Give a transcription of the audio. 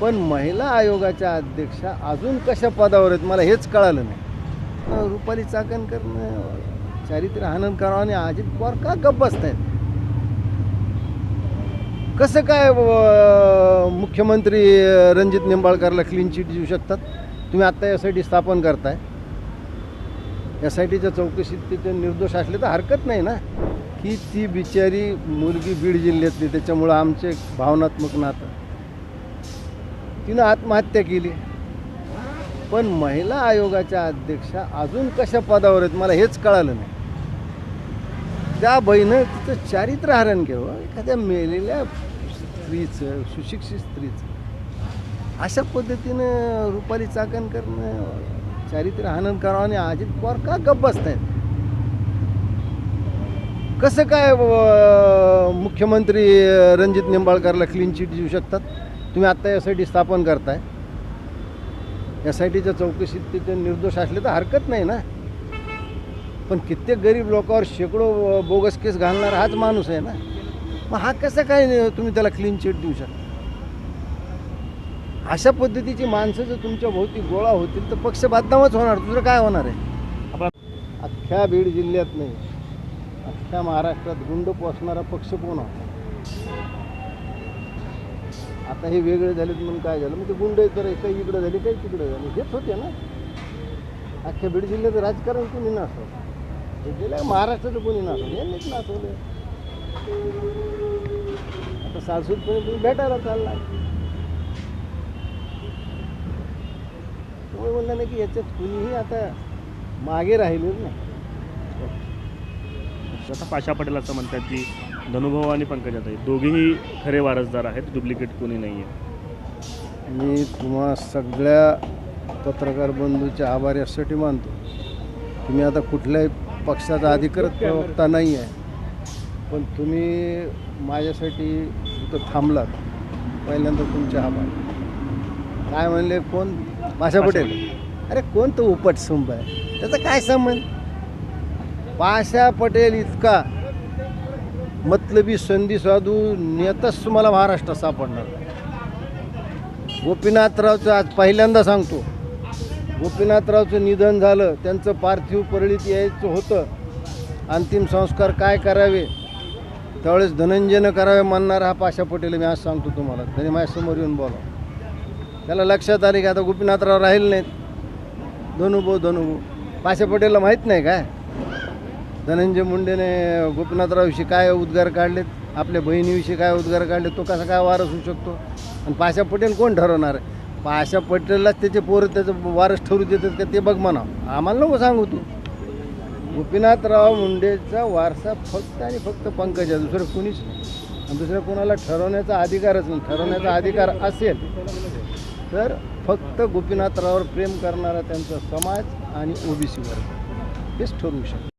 पण महिला आयोगाच्या अध्यक्षा अजून कशा पदावर आहेत मला हेच कळालं नाही. रुपाली चाकणकरनं चारित्र्य हनन करावं आणि अजित पवार का गप्प बसतायत? कसं काय मुख्यमंत्री रणजित निंबाळकरला क्लीन चिट देऊ शकतात? तुम्ही आत्ता एस आय टी स्थापन करताय. एस आय टीच्या चौकशीत तिथे निर्दोष असले तर हरकत नाही ना. की ती बिचारी मुलगी बीड जिल्ह्यातली त्याच्यामुळं आमचे भावनात्मक नातं. तिनं आत्महत्या केली. पण महिला आयोगाच्या अध्यक्षा अजून कशा पदावर आहेत मला हेच कळालं नाही. त्या बहिणं तिचं चारित्र्य हरण केलं. एखाद्या मेलेल्या स्त्रीचं सुशिक्षित स्त्रीचं. अशा पद्धतीनं रुपाली चाकणकरनं चारित्र्य हनन करावं आणि अजित पवार का गप्प बसतायत? कसं काय मुख्यमंत्री रणजित निंबाळकरला क्लीन चिट देऊ शकतात? तुम्ही आत्ता एस आय टी स्थापन करताय. एस आय टीच्या चौकशीत तिथे निर्दोष असले तर हरकत नाही ना. पण कित्येक गरीब लोकांवर शेकडो बोगस केस घालणारा हाच माणूस आहे ना. मग हा कसं काय तुम्ही त्याला क्लीन चिट देऊ शकता? अशा पद्धतीची माणसं जर तुमच्या भोवती गोळा होतील तर पक्ष बदनामच होणार. दुसरं काय होणार आहे? अख्ख्या बीड जिल्ह्यात नाही अख्ख्या महाराष्ट्रात गुंड पोसणारा पक्ष कोण होता? आता हे वेगळे झालेत म्हणून काय झालं? म्हणजे मग ते गुंड तर काही इकडं झाले काही तिकडं झाले. हेच होते ना. अख्ख्या बीड जिल्ह्याचं राजकारण कोणी नासवलं? हे गेलं महाराष्ट्राचं कोणी नासवलं? यांनीच नासवलं. आता सासूदपणे तुम्ही भेटायला चालला तुम्ही म्हणलं ना की याच्यात कुणीही आता मागे राहिलेच नाही. आता पाशा पटेल असं म्हणतात की धनुभाऊ आणि पंकजाताई दोघेही खरे वारसदार आहेत डुप्लिकेट कोणी नाही आहे मी तुम्हा सगळ्या पत्रकार बंधूचे आभार यासाठी मानतो. तुम्ही आता कुठल्याही पक्षाचा अधिकृत प्रवक्ता नाही आहे पण तुम्ही माझ्यासाठी इथं थांबलात पहिल्यांदा तुमचे आभार. काय म्हणले कोण? पाशा पटेल. अरे कोण तो उपट सुंब आहे? त्याचा काय संबंध? पाशा पटेल इतका मतलबी संधी साधू नेताच तुम्हाला महाराष्ट्रात सापडणार. गोपीनाथरावचं आज पहिल्यांदा सांगतो. गोपीनाथरावचं निधन झालं त्यांचं पार्थिव परळीत यायचं होतं. अंतिम संस्कार काय करावे? त्यावेळेस धनंजयनं करावे म्हणणार हा पाशा पटेल मी आज सांगतो तुम्हाला. त्याने माझ्यासमोर येऊन बोला. त्याला लक्षात आले की आता गोपीनाथराव राहिले नाहीत. धनुभाऊ धनुभाऊ. पाशा पटेलला माहीत नाही काय? धनंजय मुंडेने गोपीनाथरावविषयी काय उद्गार काढलेत? आपल्या बहिणीविषयी काय उद्गार काढले तो कसा काय वारस होऊ शकतो? आणि पाशा पटेल कोण ठरवणार? आहे पाशा पटेललाच त्याचे पोरं त्याचं वारस ठरू देतात का ते बघ म्हणा. आम्हाला नको सांगू तू. गोपीनाथराव मुंडेचा वारसा फक्त आणि फक्त पंकज आहे दुसरं कुणीच नाही. आणि दुसरं कोणाला ठरवण्याचा अधिकारच नाही. ठरवण्याचा अधिकार असेल तर फक्त गोपीनाथरावर प्रेम करणारा त्यांचा समाज आणि ओबीसीवर वर्ग. हेच ठरवू शकतो.